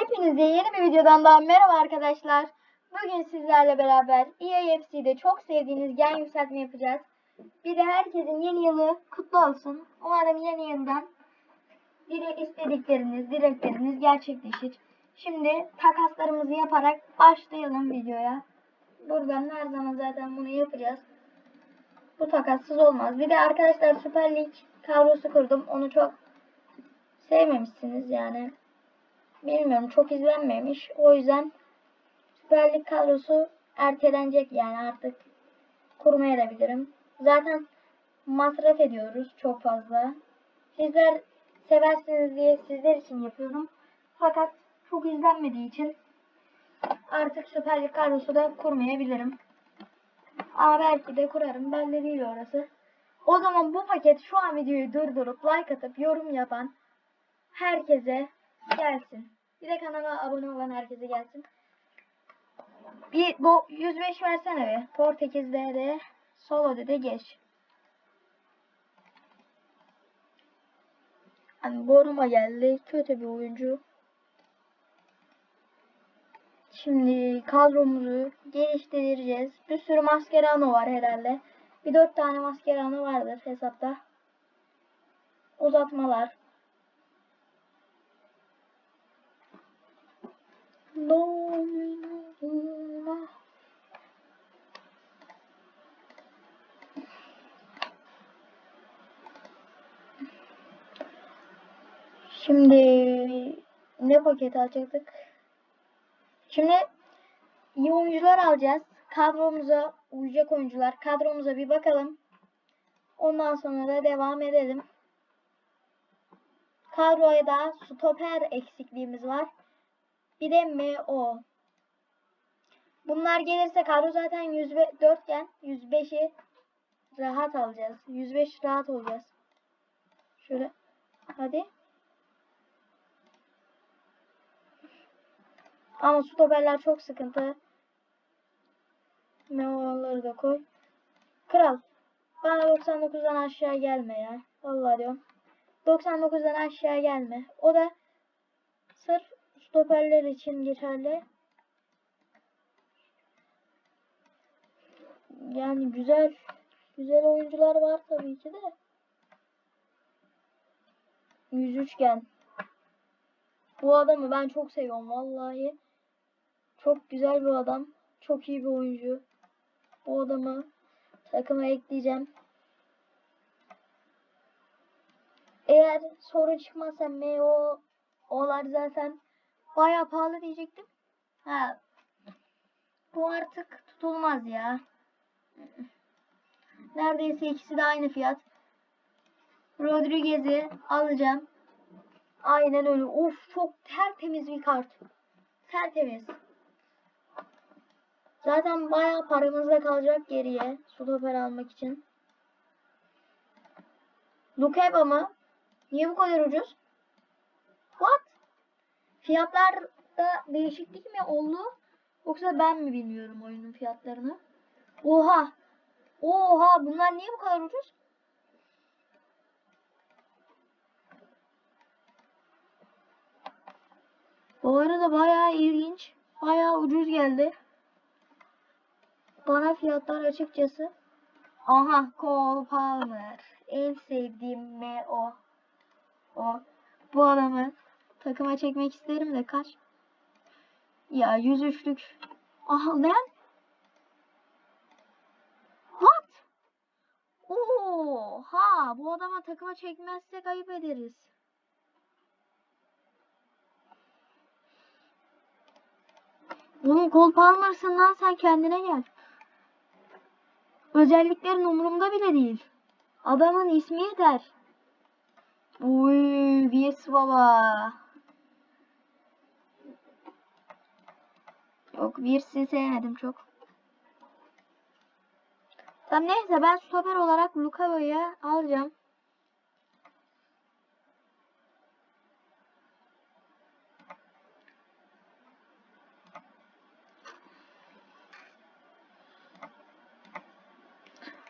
Hepinize yeni bir videodan daha merhaba arkadaşlar. Bugün sizlerle beraber EAFC'de çok sevdiğiniz gen yükseltme yapacağız. Bir de herkesin yeni yılı kutlu olsun. Umarım yeni yıldan dile istedikleriniz, dilekleriniz gerçekleşir. Şimdi takaslarımızı yaparak başlayalım videoya. Buradan her zaman zaten bunu yapacağız. Bu takassız olmaz. Bir de arkadaşlar Süper Lig kadrosu kurdum. Onu çok sevmemişsiniz yani. Bilmiyorum çok izlenmemiş. O yüzden Süper Lig kadrosu ertelenecek yani artık kurmaya da bilirim. Zaten masraf ediyoruz çok fazla. Sizler seversiniz diye sizler için yapıyorum. Fakat çok izlenmediği için artık Süper Lig kadrosu da kurmayabilirim. Ama belki de kurarım. Belli değil orası. O zaman bu paket şu an videoyu durdurup like atıp yorum yapan herkese gelsin. Bir de kanala abone olan herkese gelsin. Bir bu 105 versene be. Portekiz'de de solo de geç. Hani Boruma geldi. Kötü bir oyuncu. Şimdi kadromuzu geliştireceğiz. Bir sürü maskerano var herhalde. Bir dört tane maskerano vardır hesapta. Uzatmalar. Şimdi ne paketi açacaktık? Şimdi iyi oyuncular alacağız. Kadromuza uyacak oyuncular. Kadromuza bir bakalım. Ondan sonra da devam edelim. Kadroya da stoper eksikliğimiz var. Bir de MO. Bunlar gelirse kadro zaten 104 iken 105'i rahat alacağız. 105 rahat olacağız. Şöyle. Hadi. Ama stoperler çok sıkıntı. MO'ları da koy. Kral. Bana 99'dan aşağı gelme ya. Vallahi diyorum. 99'dan aşağı gelme. O da sırf stoperler için geçerli. Yani güzel güzel oyuncular var tabii ki de. 103 gen. Bu adamı ben çok seviyorum vallahi. Çok güzel bir adam. Çok iyi bir oyuncu. Bu adamı takıma ekleyeceğim. Eğer sorun çıkmazsa MO olar zaten bayağı pahalı diyecektim. Ha. Bu artık tutulmaz ya. Neredeyse ikisi de aynı fiyat. Rodriguez'i alacağım. Aynen öyle. Of çok tertemiz bir kart. Tertemiz. Zaten bayağı paramız da kalacak geriye. Stoper almak için. Lukeba mı? Niye bu kadar ucuz? What? Fiyatlarda değişiklik mi oldu? Yoksa ben mi bilmiyorum oyunun fiyatlarını? Oha! Oha! Bunlar niye bu kadar ucuz? Bu arada bayağı ilginç. Bayağı ucuz geldi. Bana fiyatlar açıkçası. Aha Cole Palmer. En sevdiğim MO. O. Bu adamı takıma çekmek isterim de kaç? Ya 103'lük. Aha lan. What? Oha bu adama takıma çekmezsek ayıp ederiz. Oğlum Cole Palmer'sın lan sen kendine gel. Özelliklerin umurumda bile değil. Adamın ismi yeter. Uy, Vies baba. Yok, Vies'i sevmedim çok. Tamam neyse ben stoper olarak Lukavo'yu alacağım.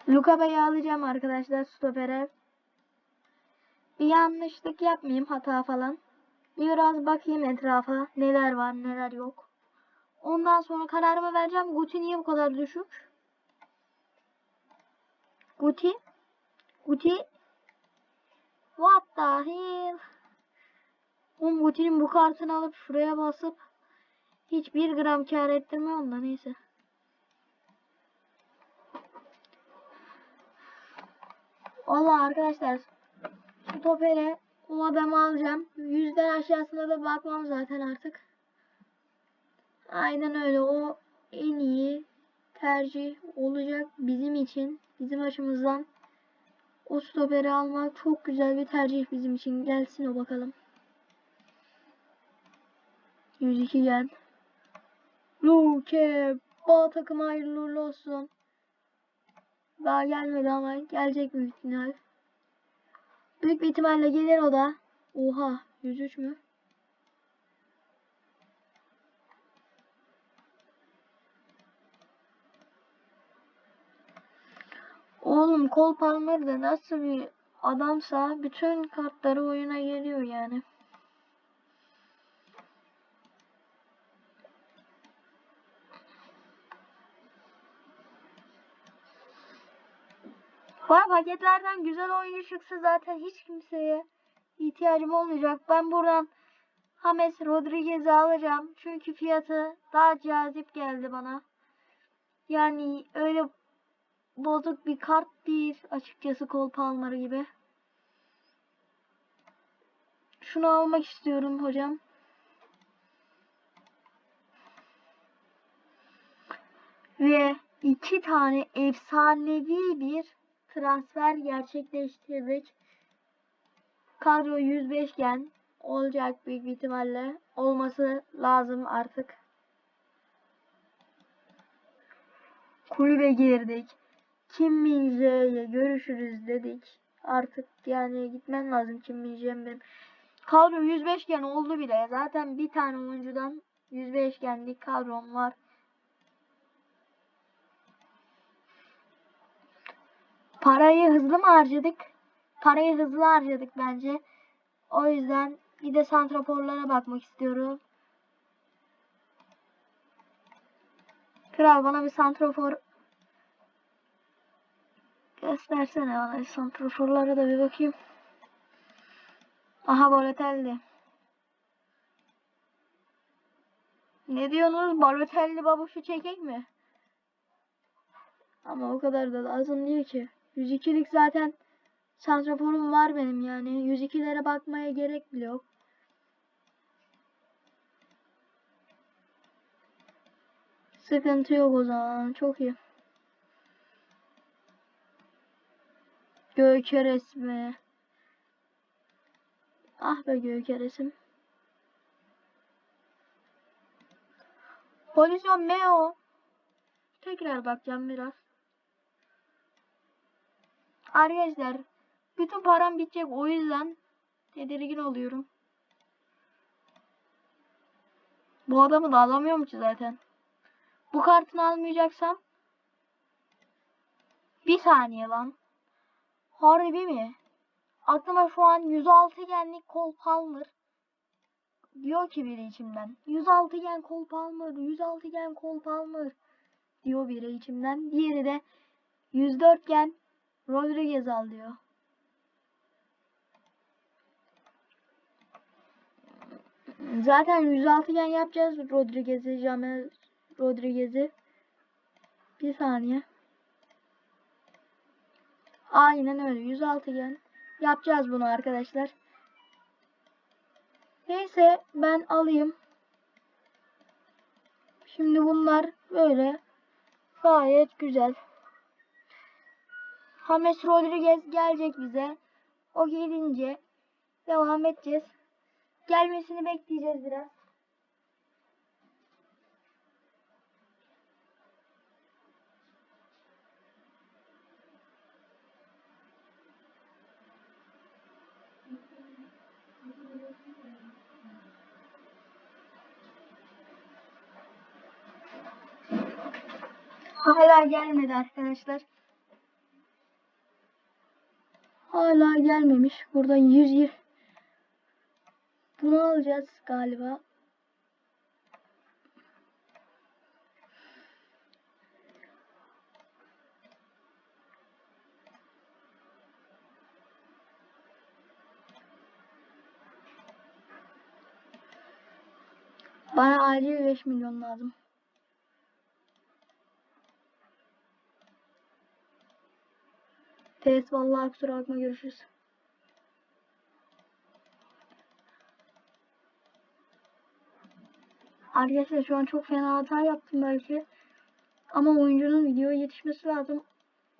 Luka Bey'i alacağım arkadaşlar stopere. Bir yanlışlık yapmayayım hata falan. Biraz bakayım etrafa neler var neler yok. Ondan sonra kararımı vereceğim. Guti niye bu kadar düşük? Guti? Guti? What the hell? Oğlum Guti'nin bu kartını alıp şuraya basıp hiçbir gram kar ettirme onda neyse. Valla arkadaşlar şu topere o adamı alacağım. Yüzden aşağısına da bakmam zaten artık. Aynen öyle. O en iyi tercih olacak bizim için. Bizim açımızdan. O stoperi almak çok güzel bir tercih bizim için. Gelsin o bakalım. 102 gel. Luke. Bal takım hayırlı uğurlu olsun. Daha gelmedi ama gelecek büyük ihtimal. Büyük bir ihtimalle gelir o da. Oha 103 mü? Oğlum Cole Palmer da nasıl bir adamsa bütün kartları oyuna geliyor yani. Var paketlerden güzel oyuncu çıksa zaten hiç kimseye ihtiyacım olmayacak. Ben buradan James Rodriguez'i alacağım. Çünkü fiyatı daha cazip geldi bana. Yani öyle bozuk bir kart değil açıkçası Cole Palmer gibi. Şunu almak istiyorum hocam. Ve iki tane efsanevi bir transfer gerçekleştirdik. Kadro 105 gen olacak büyük bir ihtimalle. Olması lazım artık. Kulübe girdik. Kim Minje'ye görüşürüz dedik. Artık yani gitmem lazım Kim Minje'm benim. Kadro 105 gen oldu bile. Zaten bir tane oyuncudan 105 genlik kadrom var. Parayı hızlı mı harcadık? Parayı hızlı harcadık bence. O yüzden bir de santraforlara bakmak istiyorum. Kral bana bir santrafor göstersene bana santraforlara da bir bakayım. Aha Balotelli. Ne diyorsunuz? Balotelli babuşu çekek mi? Ama o kadar da lazım değil ki. 102'lik zaten santraforum var benim yani. 102'lere bakmaya gerek bile yok. Sıkıntı yok o zaman. Çok iyi. Gökeres mi? Ah be Gökeres'im. Pozisyon Meo. Tekrar bakacağım biraz. Arkadaşlar bütün param bitecek o yüzden tedirgin oluyorum. Bu adamı da alamıyorum ki zaten. Bu kartını almayacaksam bir saniye lan. Harbi mi? Aklıma şu an 106 genlik Cole Palmer diyor ki biri içimden. 106 gen Cole Palmer, 106 gen Cole Palmer diyor biri içimden. Diğeri de 104 gen Rodriguez al diyor. Zaten 106 gen yapacağız Rodriguez'i, James Rodriguez'i. Bir saniye. Aynen öyle. 106 gen. Yapacağız bunu arkadaşlar. Neyse ben alayım. Şimdi bunlar böyle gayet güzel. James Rodriguez gelecek bize. O gelince devam edeceğiz. Gelmesini bekleyeceğiz biraz. Hala gelmedi arkadaşlar. Hala gelmemiş. Buradan 120 Bunu alacağız galiba. Bana acil 5 milyon lazım. Test vallahi kusura bakma görüşürüz. Arkadaşlar şu an çok fena hata yaptım belki. Ama oyuncunun videoya yetişmesi lazım.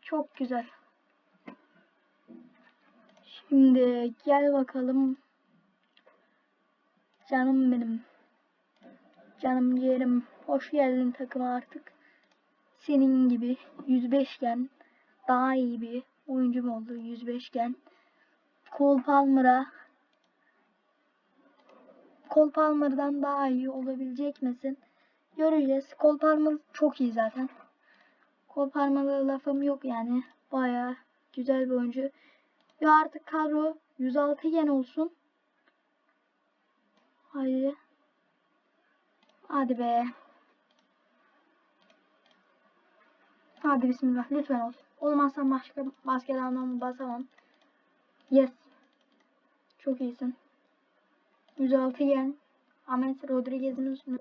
Çok güzel. Şimdi gel bakalım. Canım benim. Canım ciğerim. Hoş geldin takıma artık. Senin gibi 105 gen daha iyi bir oyuncum oldu 105 gen. Cole Palmer'a Cole Palmer'dan daha iyi olabilecek misin? Göreceğiz. Cole Palmer çok iyi zaten. Cole Palmer'a lafım yok yani. Baya güzel bir oyuncu. Ve artık kadro 106 gen olsun. Haydi. Hadi be. Hadi bismillah lütfen ol. Olmazsa başka basket almamı basamam. Yes. Çok iyisin. 106 yen. Ahmet Rodriguez'in üstüne.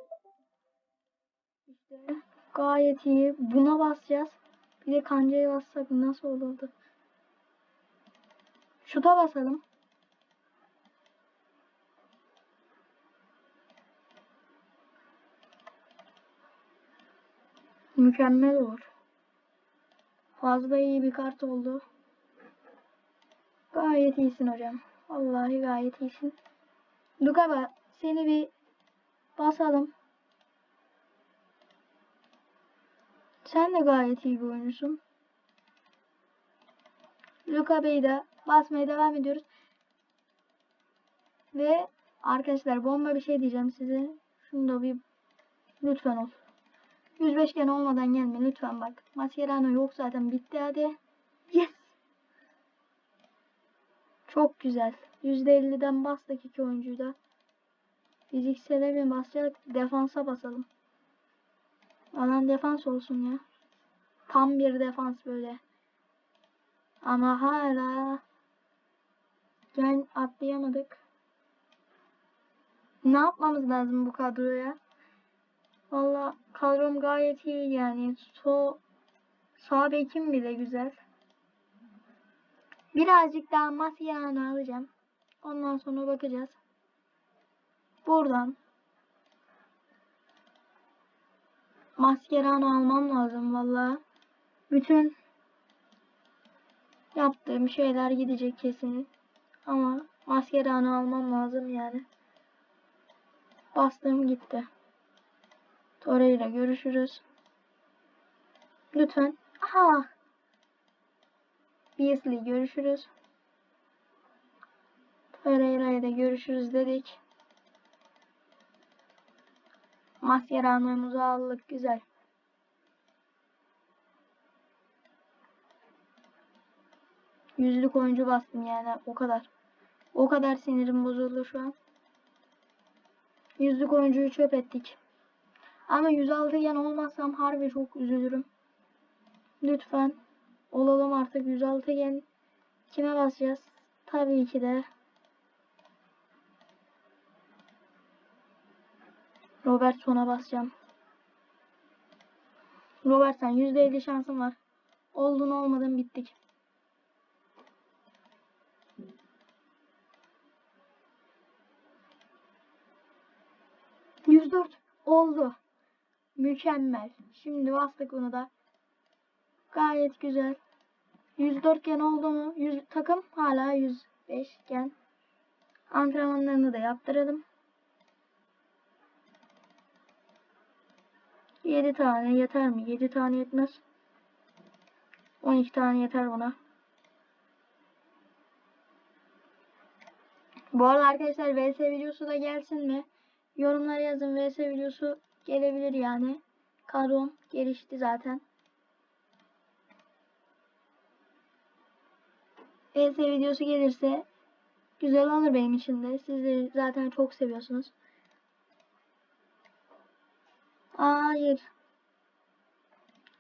İşte gayet iyi. Buna basacağız. Bir de kancaya bassak nasıl olurdu? Şuta basalım. Mükemmel olur. Fazla iyi bir kart oldu. Gayet iyisin hocam. Vallahi gayet iyisin. Lugaba seni bir basalım. Sen de gayet iyi bir oyuncusun. Luka Bey'i de basmaya devam ediyoruz. Ve arkadaşlar bomba bir şey diyeceğim size. Şunu da bir lütfen ol. 105 gen olmadan gelme lütfen bak. Mascherano yok zaten bitti hadi. Yes. Çok güzel. %50'den bastık iki oyuncuyu da. Fiziksele mi basacak? Defansa basalım. Alan defans olsun ya. Tam bir defans böyle. Ama hala gel atlayamadık. Ne yapmamız lazım bu kadroya? Valla kadrom gayet iyi yani. So sağ bekim bile güzel. Birazcık daha Mascherano alacağım. Ondan sonra bakacağız. Buradan Mascherano almam lazım valla. Bütün yaptığım şeyler gidecek kesin. Ama Mascherano almam lazım yani. Bastım gitti. Torreira görüşürüz. Lütfen. Aha. Beasley görüşürüz. Torreira'ya da görüşürüz dedik. Mascherano'muzu aldık. Güzel. Yüzlük oyuncu bastım yani o kadar. O kadar sinirim bozuldu şu an. Yüzlük oyuncuyu çöp ettik. Ama 106 yan olmazsam harbi çok üzülürüm. Lütfen olalım artık 106 gen. Kime basacağız? Tabii ki de Robertson'a basacağım. Robertson %50 şansım var. Oldun olmadın bittik. Yüz dört oldu. Mükemmel. Şimdi bastık bunu da. Gayet güzel. 104 gen oldu mu? 100 takım hala 105 gen. Antrenmanlarını da yaptıralım. 7 tane yeter mi? 7 tane yetmez. 12 tane yeter buna. Bu arada arkadaşlar VS videosu da gelsin mi? Yorumlara yazın VS videosu gelebilir yani. Kadrom gelişti zaten. VS videosu gelirse Güzel olur benim için de. Siz de zaten çok seviyorsunuz. Hayır.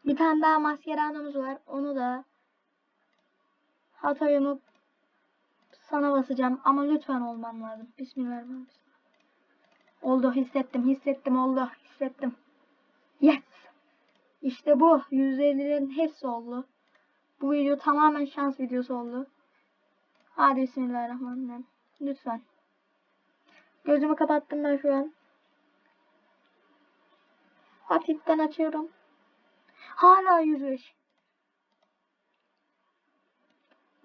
Bir tane daha maskeranımız var. Onu da Hatay'ımı sana basacağım. Ama lütfen olman lazım. Bismillahirrahmanirrahim. Oldu hissettim hissettim oldu hissettim. Yes. İşte bu. 150'lerin hepsi oldu. Bu video tamamen şans videosu oldu. Hadi bismillahirrahmanirrahim. Lütfen. Gözümü kapattım ben şu an. Hafiften açıyorum. Hala 105.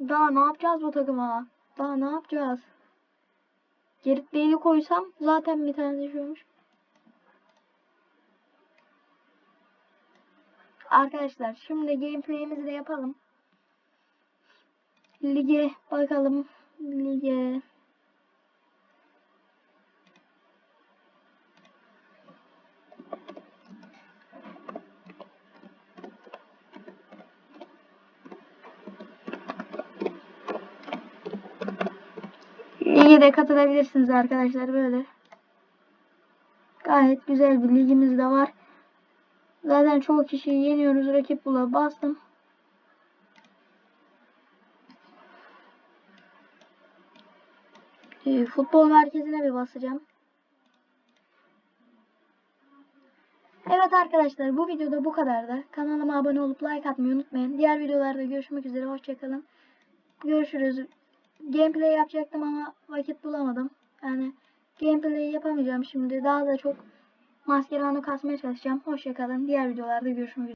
Daha ne yapacağız bu takıma? Daha ne yapacağız? Bale'i koysam zaten bir tane düşüyormuş. Arkadaşlar şimdi gameplay'imizi de yapalım. Lige bakalım. Lige. Lige de katılabilirsiniz arkadaşlar böyle. Gayet güzel bir ligimiz de var. Zaten çoğu kişiyi yeniyoruz. Rakip bula bastım. Ee, futbol merkezine bir basacağım. Evet arkadaşlar bu videoda bu kadardı. Kanalıma abone olup like atmayı unutmayın. Diğer videolarda görüşmek üzere. Hoşçakalın. Görüşürüz. Gameplay yapacaktım ama vakit bulamadım. Yani gameplay yapamayacağım şimdi. Daha da çok maskeranı kasmaya çalışacağım. Hoşçakalın. Diğer videolarda görüşmek üzere.